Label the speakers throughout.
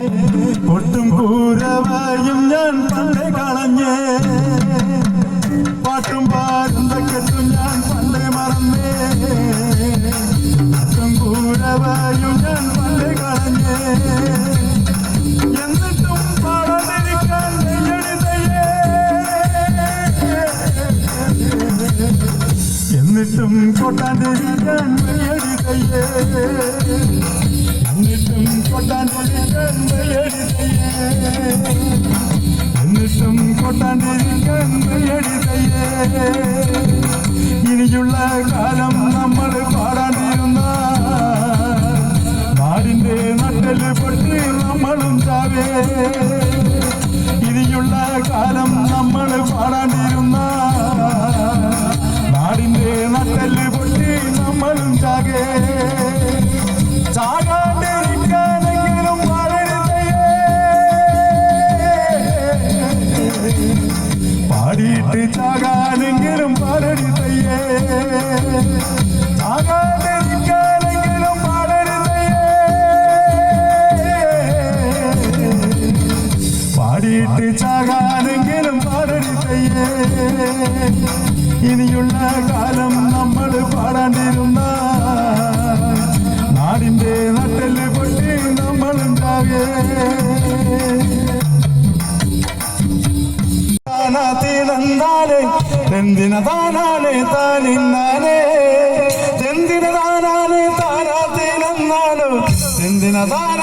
Speaker 1: ഒട്ടും കൂരവായും ഞാൻ പണ്ടേ കളഞ്ഞേ. പാട്ടും പാടും തക്കെട്ടും ഞാൻ പണ്ടേ മറന്നേ. ഒട്ടും കൂരവായും ഞാൻ പണ്ടേ കളഞ്ഞേ. എന്നിട്ടും പാടാതിരിക്കാൻ എന്നിട്ടും കൊട്ടാണ്ടിരിക്കാൻ വയ്യടിതയ്യേ എന്നിട്ടും കൊട്ടാൻ ഇനിയുള്ള കാലം നമ്മൾ പാടാണ്ടിരുന്ന നാടിന്റെ നട്ടൽ പൊട്ടി നമ്മളും ചാവേ. പാടിയിട്ട് ചാകാനെങ്കിലും പാടടി തയ്യേ. ചാകാനെങ്കിലും പാടടി തയ്യേ. പാടിയിട്ട് ചാകാനെങ്കിലും പാടടി തയ്യേ. ഇനിയുള്ള കാലം നമ്മൾ പാടാണ്ടിരുന്ന
Speaker 2: ತಂದಾನೆ ತಂದಿನ
Speaker 1: ತಾನಾನೆ
Speaker 2: ತಾನಿಂದಾನೆ ತಂದಿನ ತಾನಾನೆ ತಾನಾತೀನಂದಾನು ತಂದಿನ
Speaker 3: ತಾನ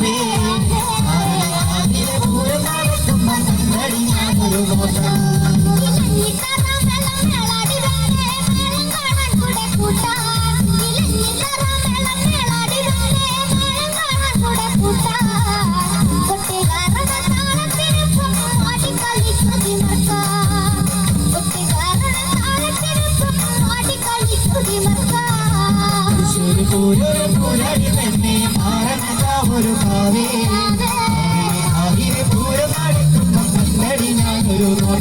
Speaker 3: me.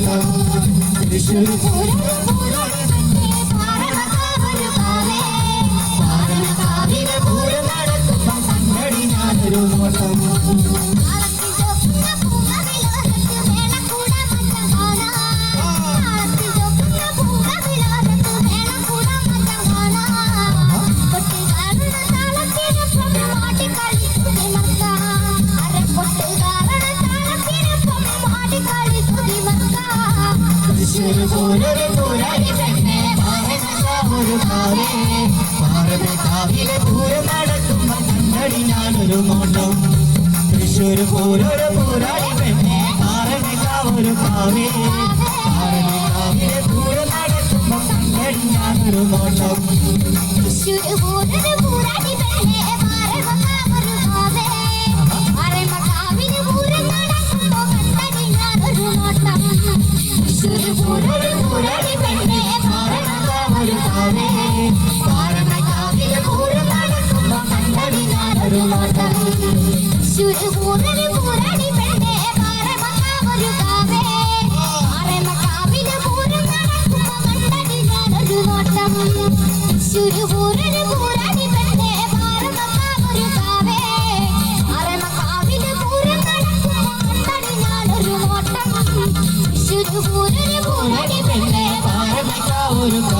Speaker 3: You should raha ho ഒരു പൂരൊരു പൂരായി തന്നെ
Speaker 2: ഒരു കാവേ പാറപ്പെട്ടാവിലെ പൂരം നടത്തുമ്പോ കണ്ണടി ഞാനൊരു മോട്ടം. തൃശ്ശൂർ പൂരൊരു പൂരായി തന്നെ പാറപ്പെട്ടാവൊരു കാവേ പാറപ്പെട്ടാവിലെ പൂരം നടത്തുമ്പോ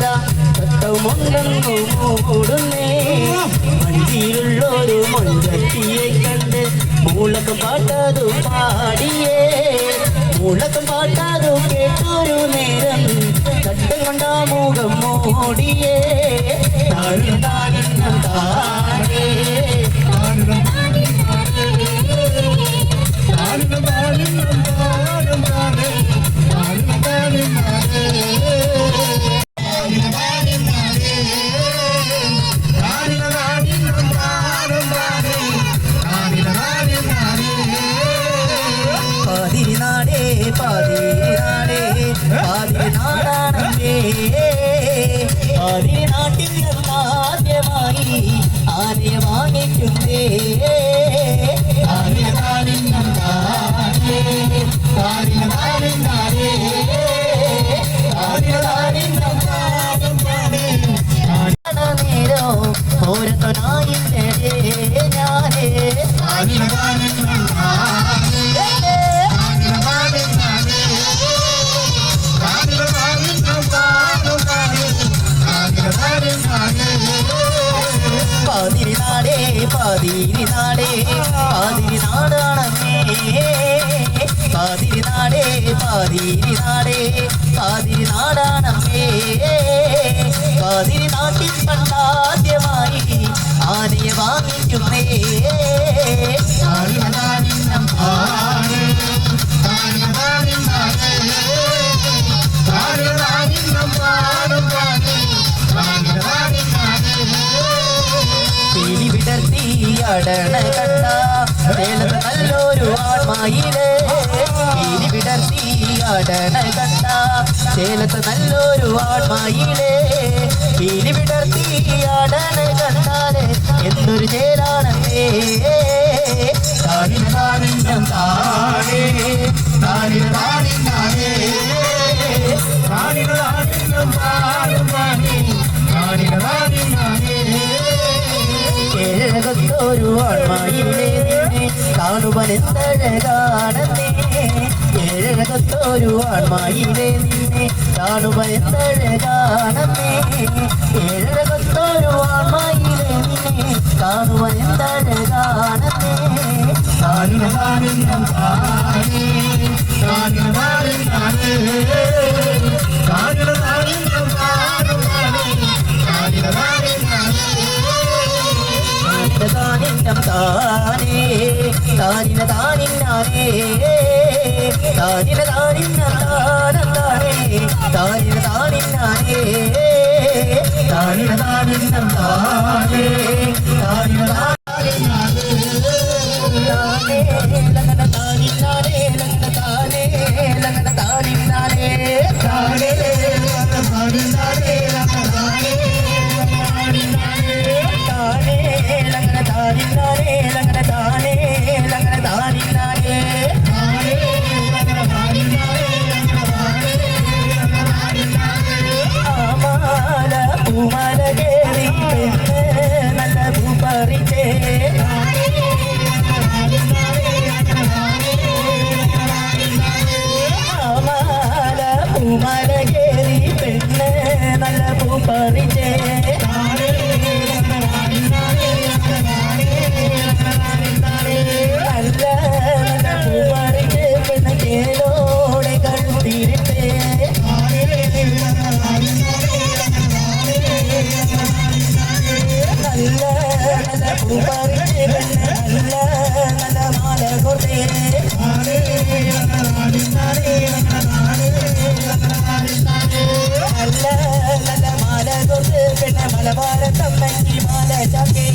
Speaker 2: കഥ തത്വമുണ്ടെന്നൂടുന്നേ വണ്ടിയിലുള്ളൊരു മുൻകത്തിയെ കണ്ട് മൂളക്കം പാട്ടതു പാടിയേ മൂളക്കം പാട്ടതു കേട്ടൊരു നേരം ചട്ടം കൊണ്ട മുഖം മൂടിയേ താഴ്ന്നാലും താഴേ താഴ്ന്ന താഴ്ന്ന താഴ്ന്ന ഒരു തുണായിൻ്റെ ഞാനേ പാതിരി നാടേ പാതിരി നാടേ പാതിരി നാടാണമേ പാതിരി നാടേ പാതിരി നാടേ പാതിരി നാടാണമേ പാതിരി നാട്ടിൽ പണ്ടാദ്യമായി ആനയെ വാങ്ങിക്കുന്നേ. ീയാടണ നല്ലൊരു ആത്മായിലേ. വിടർത്തി നാടന കണ്ട ചേലത്ത് നല്ലൊരു ആൺമായിലേ ഇനി വിടർത്തി ആടന കണ്ടാലേ. എന്തൊരു ചേലാണേ താടിനാടിനും താഴേ. കാണുവാൻ എന്തഴകാണെന്നേ ഉലകത്തോരു ആൺമായിലെ നിന്നെ കാണുവയന്തഴകാണമേ ഏഴകത്തോരു ആൺമായിലെ നിന്നെ കാണുവയന്തഴകാണമേ
Speaker 1: താനിനം താനേ
Speaker 2: താനിന താനിന്നാനേ താനിന താനിന്ന താനന്താനേ താനിന താനിന്നാനേ
Speaker 1: താനിന താനിന്ന താനേ
Speaker 2: താനിന പൂമല കേറി പെണ്ണ് നല്ല പൂ പറിച്ചേ மலபார தம்மை மலசகே